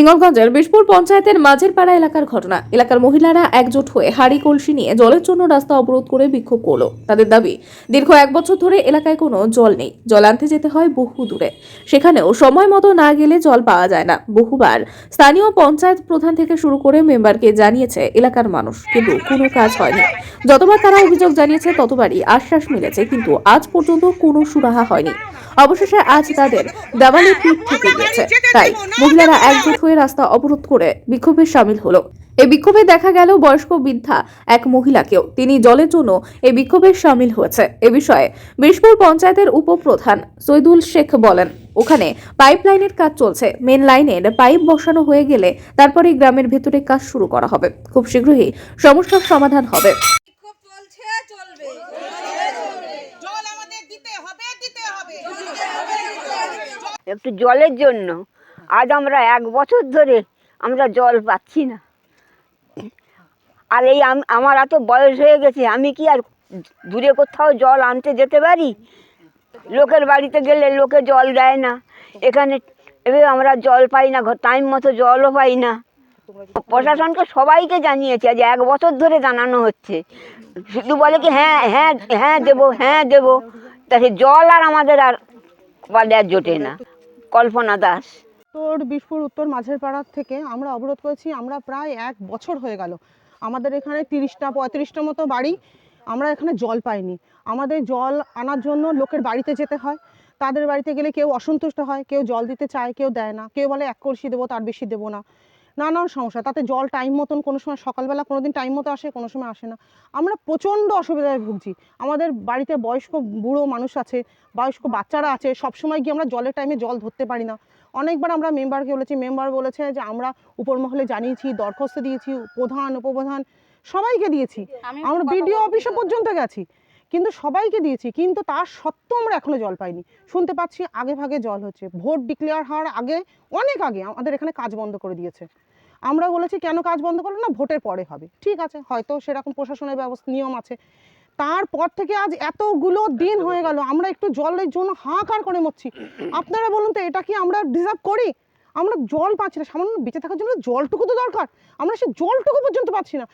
হিঙ্গলগঞ্জের বিশপুর পঞ্চায়েতের মাঝের পাড়া এলাকার ঘটনা। এলাকার মহিলারা একজোট হয়ে হাড়ি কলসি নিয়ে জলের জন্য রাস্তা অবরোধ করে বিক্ষোভ করল। তাদের দাবি, দীর্ঘ এক বছর ধরে এলাকায় কোনো জল নেই। জল আনতে যেতে হয় বহু দূরে। সেখানেও সময় মতো না গেলে জল পাওয়া যায় না। বহুবার স্থানীয় পঞ্চায়েত প্রধান থেকে শুরু করে মেম্বারকে জানিয়েছে এলাকার মানুষ, কিন্তু কোনো কাজ হয়নি। যতবার তারা অভিযোগ জানিয়েছে, ততবারই আশ্বাস মিলেছে, কিন্তু আজ পর্যন্ত কোনো সুরাহা হয়নি। অবশেষে আজ তাদের দেওয়ালে পিঠ থেকে গিয়েছে তাই মহিলারা একজোট হয়ে রাস্তা অবরোধ করে বিক্ষোভে সামিল হলো। এই বিক্ষোভে দেখা গেল বয়স্ক বৃদ্ধা এক মহিলাকেও। তিনি জলের জন্য এই বিক্ষোভে সামিল হয়েছে। এ বিষয়ে বিশপুর পঞ্চায়েতের উপপ্রধান সৈদুল শেখ বলেন ওখানে পাইপ লাইনের কাজ চলছে। মেন লাইনের পাইপ বসানো হয়ে গেলে তারপরে গ্রামের ভেতরে কাজ শুরু করা হবে। খুব শীঘ্রই সমস্যার সমাধান হবে। বিক্ষোভ চলছে চলবে। জল আমাদের দিতে হবে দিতে হবে। একটু জলের জন্য। আজ আমরা এক বছর ধরে আমরা জল পাচ্ছি না। আর এই আম- আমার এত বয়স হয়ে গেছে, আমি কি আর দূরে কোথাও জল আনতে যেতে পারি? লোকের বাড়িতে গেলে লোকে জল দেয় না। এখানে এবার আমরা জল পাই না টাইম মতো জলও পাই না। প্রশাসনকে সবাইকে জানিয়েছে, আজ এক বছর ধরে জানানো হচ্ছে। শুধু বলে কি হ্যাঁ হ্যাঁ হ্যাঁ দেবো হ্যাঁ দেবো। তা জল আর আমাদের আর আর জোটে না। কল্পনা দাস। উত্তর বিশপুর উত্তর মাঝের পাড়ার থেকে আমরা অবরোধ করেছি। আমরা প্রায় এক বছর হয়ে গেল। আমাদের এখানে তিরিশটা, পঁয়ত্রিশটা মতো বাড়ি আমরা এখানে জল পাইনি। আমাদের জল আনার জন্য লোকের বাড়িতে যেতে হয়। তাদের বাড়িতে গেলে কেউ অসন্তুষ্ট হয়, কেউ জল দিতে চায়, কেউ দেয় না। কেউ বলে, এক কলসি দেবো, তার বেশি দেবো না। নানান সমস্যা। তাতে জল টাইম মতন কোনো সময় সকালবেলা কোনো দিন টাইম মতো আসে, কোনো সময় আসে না। আমরা প্রচণ্ড অসুবিধায় ভুগছি। আমাদের বাড়িতে বয়স্ক বুড়ো মানুষ আছে, বয়স্ক বাচ্চারা আছে, সবসময় গিয়ে আমরা জলের টাইমে জল ধরতে পারি না। অনেকবার আমরা মেম্বারকে বলেছি মেম্বার বলেছে যে আমরা উপর মহলে জানিয়েছি দরখাস্ত দিয়েছি প্রধান উপপ্রধান সবাইকে দিয়েছি। আমরা বিডিও অফিসে পর্যন্ত গেছি কিন্তু সবাইকে দিয়েছি কিন্তু তার সত্ত্বেও আমরা এখনও জল পাইনি। শুনতে পাচ্ছি আগে ভাগে জল হচ্ছে ভোট ডিক্লেয়ার হওয়ার আগে অনেক আগে আমাদের এখানে কাজ বন্ধ করে দিয়েছে। আমরা বলেছি কেন কাজ বন্ধ করল না? ভোটের পরে হবে। ঠিক আছে হয়তো সেরকম প্রশাসনের ব্যবস্থা নিয়ম আছে। তারপর থেকে আজ এতগুলো দিন হয়ে গেল আমরা একটু জলের জন্য হাহাকার করে মরছি। আপনারা বলুন তো এটা কি আমরা ডিজার্ভ করি? আমরা জল পাচ্ছি না সামান্য বেঁচে থাকার জন্য জলটুকু তো দরকার। আমরা সে জলটুকু পর্যন্ত পাচ্ছি না।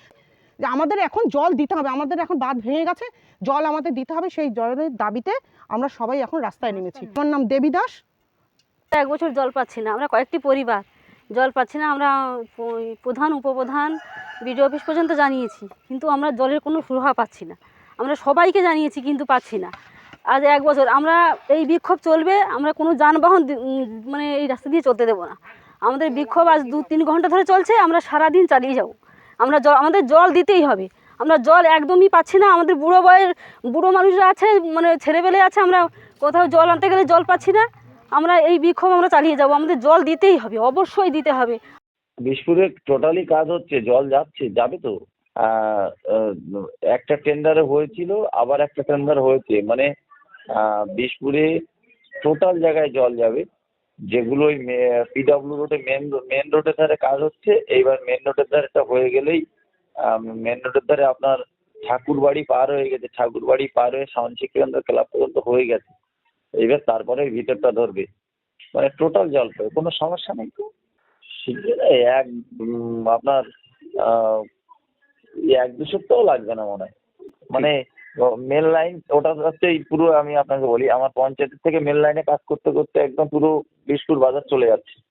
যে আমাদের এখন জল দিতে হবে আমাদের এখন বাঁধ ভেঙে গেছে জল আমাদের দিতে হবে সেই জলের দাবিতে আমরা সবাই এখন রাস্তায় নেমেছি। আমার নাম দেবী দাস। এক বছর জল পাচ্ছি না আমরা কয়েকটি পরিবার। জল পাচ্ছি না আমরা প্রধান উপপ্রধান বিডিও অফিস পর্যন্ত জানিয়েছি কিন্তু আমরা জলের কোনো সুরাহা পাচ্ছি না। আমরা সবাইকে জানিয়েছি কিন্তু পাচ্ছি না। আজ এক বছর, আমরা এই বিক্ষোভ চলবে, আমরা কোনো যানবাহন মানে এই রাস্তা দিয়ে চলতে দেবো না। আমাদের বিক্ষোভ আজ দু তিন ঘণ্টা ধরে চলছে, আমরা সারাদিন চালিয়ে যাব। আমরা জল আমাদের জল দিতেই হবে। আমরা জল একদমই পাচ্ছি না, আমাদের বুড়ো বয়ের, বুড়ো মানুষরা আছে মানে ছেলেবেলে আছে, আমরা কোথাও জল আনতে গেলে জল পাচ্ছি না। আমরা এই বিক্ষোভ আমরা চালিয়ে যাব, আমাদের জল দিতেই হবে, অবশ্যই দিতে হবে। বিশপুরে টোটালি কাজ হচ্ছে, জল যাচ্ছে, যাবে তো? একটা টেন্ডারে হয়েছিল আবার একটা টেন্ডার হয়েছে। মানে আহ, বিশপুরে টোটাল জায়গায় জল যাবে। যেগুলো ওই পিডব্লিউ রোডে মেন মেন রোডের ধারে কাজ হচ্ছে। এইবার মেন রোডের ধারেটা হয়ে গেলেই মেন রোডের ধারে আপনার ঠাকুরবাড়ি পার হয়ে গেছে। ঠাকুরবাড়ি পার হয়ে সাউন্ড কেন্দ্র ক্লাব পর্যন্ত হয়ে গেছে। এইবার তারপরে ভিতরটা ধরবে। মানে টোটাল জল পাবে। কোনো সমস্যা নেই তো? এক আপনার এক দু সপ্তাহ লাগবে না মনে হয়। মানে মেল লাইন ওটা হচ্ছে পুরো আমি আপনাকে বলি, আমার পঞ্চায়েত থেকে মেল লাইনে কাজ করতে করতে একদম পুরো বিষ্ণুর বাজার চলে যাচ্ছে।